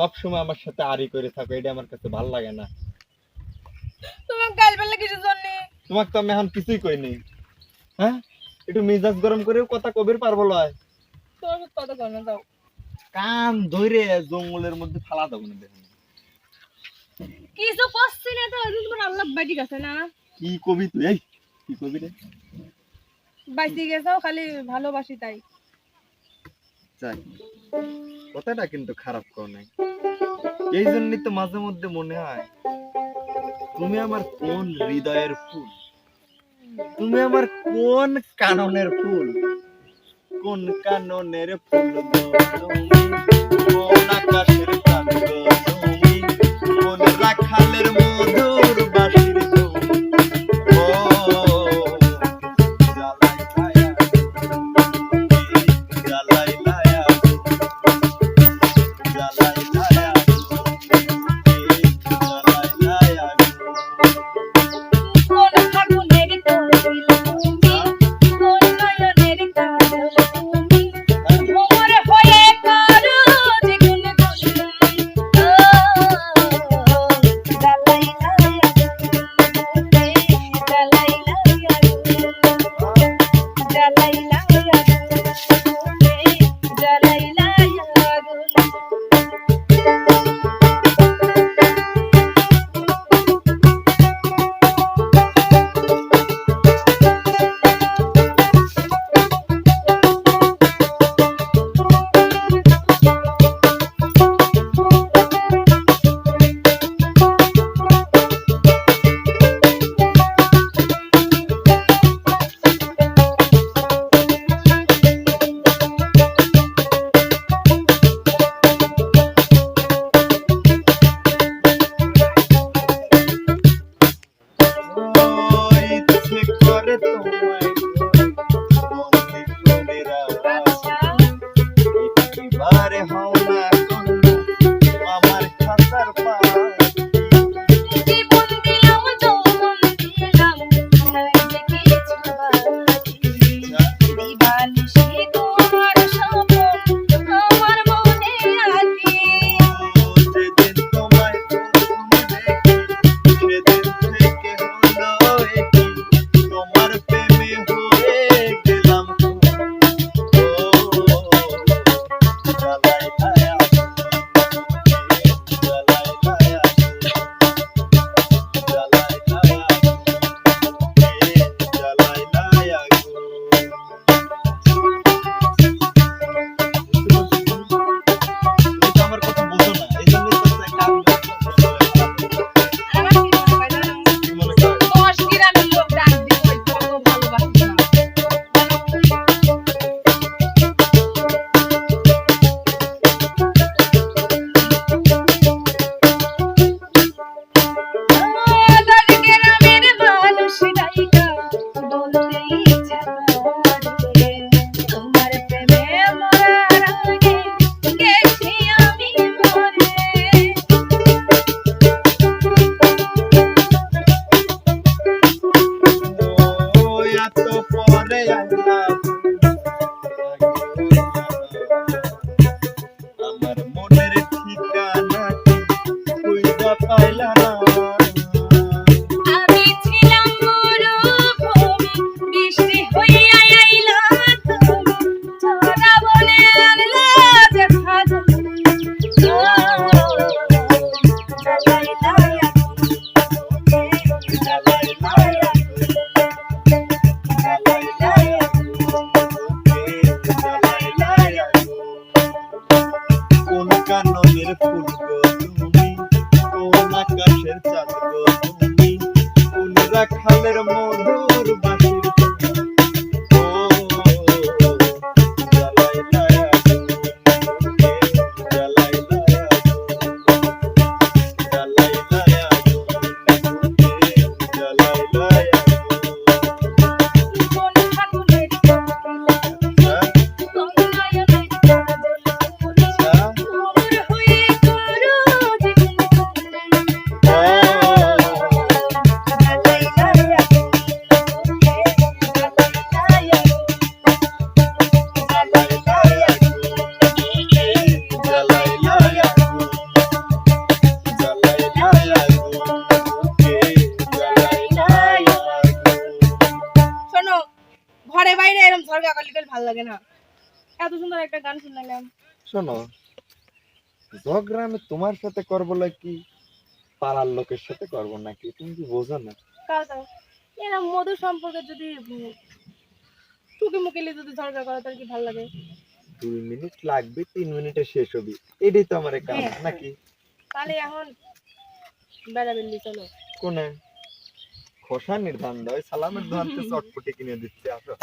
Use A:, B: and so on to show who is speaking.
A: সব সময় আমার সাথে আড়ি করে থাকো এটা আমার কাছে ভালো লাগে না।
B: তোমার গাল বেলা কিছু জন্য?
A: তোমাকে তো আমি এখন কিছুই কইনি হ্যাঁ? একটু মেজাজ গরম করেও কথা কবির পারব লয়
B: তোমার সাথে কথা কর না দাও
A: কান ধরে জঙ্গলের মধ্যে ফালা দেবো না। দেখুন
B: কিছু করছি না তো জন্য তোমার আল্লাহ বাড়ি গেছে না?
A: কি কবি তুই? এই কি কবি রে?
B: বাইসে গেছো খালি ভালোবাসি তাই।
A: যাই। কথাটা কিন্তু খারাপ কর নাই। এই জন্যই তো মাঝে মধ্যে মনে হয়, তুমি আমার কোন হৃদয়ের ফুল? তুমি আমার কোন কাননের ফুল? কোন কাননের ফুল? কোন কাননের ফুল গো তুমি কোন আকাশের চাঁদ গো তুমি।
B: কোন রাখালের মন ঝগড়া করলে গেলে ভালো লাগে না। এত সুন্দর একটা গান শুনলাম।
A: শোনো ঝগড়া আমি তোমার সাথে করব কি? পাড়ার লোকের সাথে করব নাকি তুমি কি বোঝো না?
B: এরা মধুর সম্পর্কে যদি টুকি মুকিলে যদি ঝগড়া করে তাহলে কি ভালো লাগে?
A: দুই মিনিট লাগবে তিন মিনিটে শেষ হবে। এটাই তো আমার কাজ
B: হ্যাঁ।
A: নাকি?
B: তাহলে এখন বেড়াবেলি চলো।
A: কোনে? খোসা নির্ধারণ দেয় সালামের ধানতে চটপটি কিনে দিচ্ছে আসো।